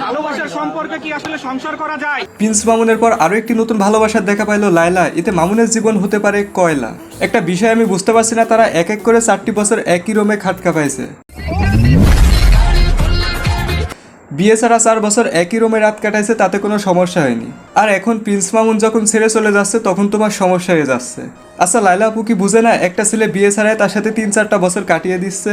ভালোবাসার সম্পর্কে কি আসলে সংসার করা যায় প্রিন্স মামুনের পর আরও একটি নতুন ভালোবাসার দেখা পাইলো লাইলা এতে মামুনের জীবন হতে পারে কয়লা একটা বিষয় আমি বুঝতে পারছি না তারা এক এক করে চারটি বছর একই রুমে খাটকা পাইছে বিয়ে ছাড়া চার বছর একই রুমে রাত কাটাইছে তাতে কোনো সমস্যা হয়নি আর এখন প্রিন্স মামুন যখন ছেড়ে চলে যাচ্ছে তখন তোমার সমস্যা হয়ে যাচ্ছে আচ্ছা লাইলা আপু কি বুঝে না একটা ছেলে বিয়ে ছাড়াই তার সাথে তিন চারটা বছর কাটিয়ে দিচ্ছে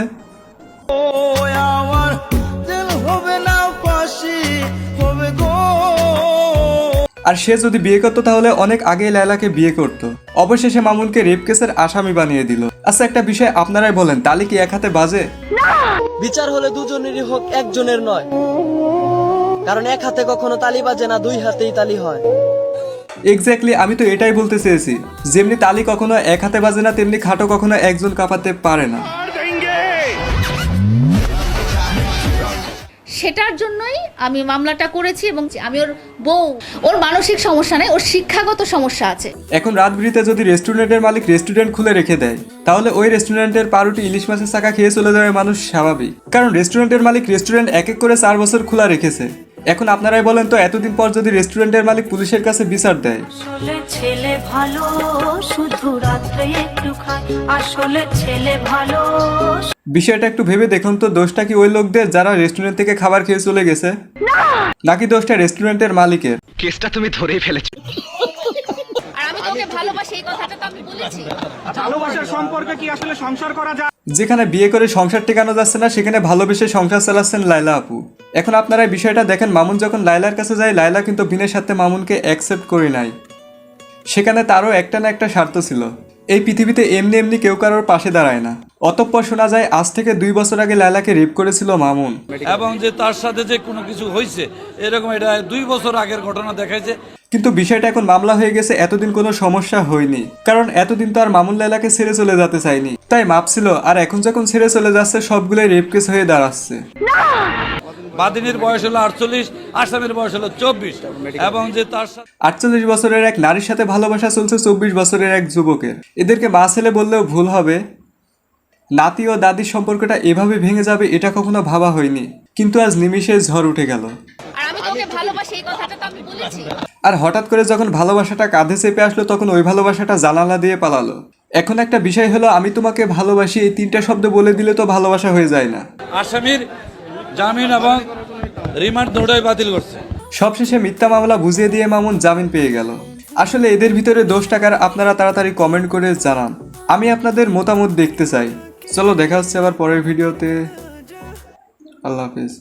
আর সে যদি বিয়ে করতো তাহলে অনেক আগেই লায়লাকে বিয়ে করতো। অবশেষে মামুনকে রেপ কেসের আসামি বানিয়ে দিল। আচ্ছা একটা বিষয় আপনারাই বলেন তালি কি এক হাতে বাজে? বিচার হলে দুজনেরই হোক একজনের নয়। কারণ এক হাতে কখনো তালি বাজে না দুই হাতেই তালি হয়। এক্স্যাক্টলি আমি তো এটাই বলতে চেয়েছি। যেমনি তালি কখনো এক হাতে বাজে না তেমনি খাটো কখনো একজন কাঁপাতে পারে না। সেটার জন্যই আমি মামলাটা করেছি এবং আমি ওর বউ ওর মানসিক সমস্যা নেই ওর শিক্ষাগত সমস্যা আছে। এখন রাত বিরিতে যদি রেস্টুরেন্টের মালিক রেস্টুরেন্ট খুলে রেখে দেয় তাহলে ওই রেস্টুরেন্টের পারুটি ইলিশ মাছের চাকা খেয়ে চলে যাবে মানুষ স্বাভাবিক। কারণ রেস্টুরেন্টের মালিক রেস্টুরেন্ট এক এক করে চার বছর খোলা রেখেছে। এখন আপনারাই বলেন তো এতদিন পর যদি রেস্টুরেন্টের মালিক পুলিশের কাছে বিচার দেয়। আসলে ছেলে ভালো শুধু রাত্রে একটু খায়। আসলে ছেলে ভালো বিষয়টা একটু ভেবে দেখুন তো দোষটা কি ওই লোকদের যারা রেস্টুরেন্ট থেকে খাবার খেয়ে চলে গেছে? নাকি দোষটা রেস্টুরেন্টের মালিকের? আর আমি তোকে ভালোবাসি এই কথাটা তো আমি বলেছি। ভালোবাসার সম্পর্কে কি আসলে সংসার করা যায়? যেখানে বিয়ে করে সংসার টেকানো যাচ্ছে না সেখানে ভালোবেসে সংসার চালাচ্ছেন লাইলা আপু। এখন আপনারা এই বিষয়টা দেখেন মামুন যখন লাইলার কাছে যায় লাইলা কিন্তু বিনের সাথে মামুনকে অ্যাকসেপ্ট করে নাই। সেখানে তারও একটা না একটা স্বার্থ ছিল। এই পৃথিবীতে এমনি এমনি কেউ কারোর পাশে দাঁড়ায় না। অতঃপর শোনা যায় আজ থেকে দুই বছর আগে লাইলাকে রেপ করেছিল মামুন। এবং যে তার সাথে যে কোনো কিছু হয়েছে এরকম এটা দুই বছর আগের ঘটনা দেখাইছে। কিন্তু বিষয়টা এখন মামলা হয়ে গেছে এতদিন কোনো সমস্যা হয়নি। কারণ এতদিন তো আর মামুন লাইলাকে ছেড়ে চলে যেতে চাইনি তাই মাপ ছিল আর এখন যখন ছেড়ে চলে যাচ্ছে সবগুলোই রেপ কেস হয়ে দাঁড়াচ্ছে। বাদিনীর বয়স হলো আটচল্লিশ আসামের বয়স হলো চব্বিশ। এবং যে তার আটচল্লিশ বছরের এক নারীর সাথে ভালোবাসা চলছে চব্বিশ বছরের এক যুবকের। এদেরকে মা ছেলে বললেও ভুল হবে। নাতি ও দাদির সম্পর্কটা এভাবে ভেঙে যাবে এটা কখনো ভাবা হয়নি। কিন্তু আজ নিমিষে ঝড় উঠে গেল। আর আমি তোকে ভালোবাসি এই কথাটা তো আমি বলেছি। আর হঠাৎ করে যখন ভালোবাসাটা কাঁধে চেপে আসলো তখন ওই ভালোবাসাটা জানালা দিয়ে পালালো। এখন একটা বিষয় হলো আমি তোমাকে ভালোবাসি এই তিনটা শব্দ বলে দিলে তো ভালোবাসা হয়ে যায় না। আসামির জামিন এবং রিমান্ড দুটোই বাতিল করছে। সবশেষে মিথ্যা মামলা বুঝিয়ে দিয়ে মামুন জামিন পেয়ে গেল। আসলে এদের ভিতরে দোষ টাকার আপনারা তাড়াতাড়ি কমেন্ট করে জানান। আমি আপনাদের মতামত দেখতে চাই। চলো, দেখা হচ্ছে আবার পরের ভিডিওতে। আল্লাহ হাফিজ।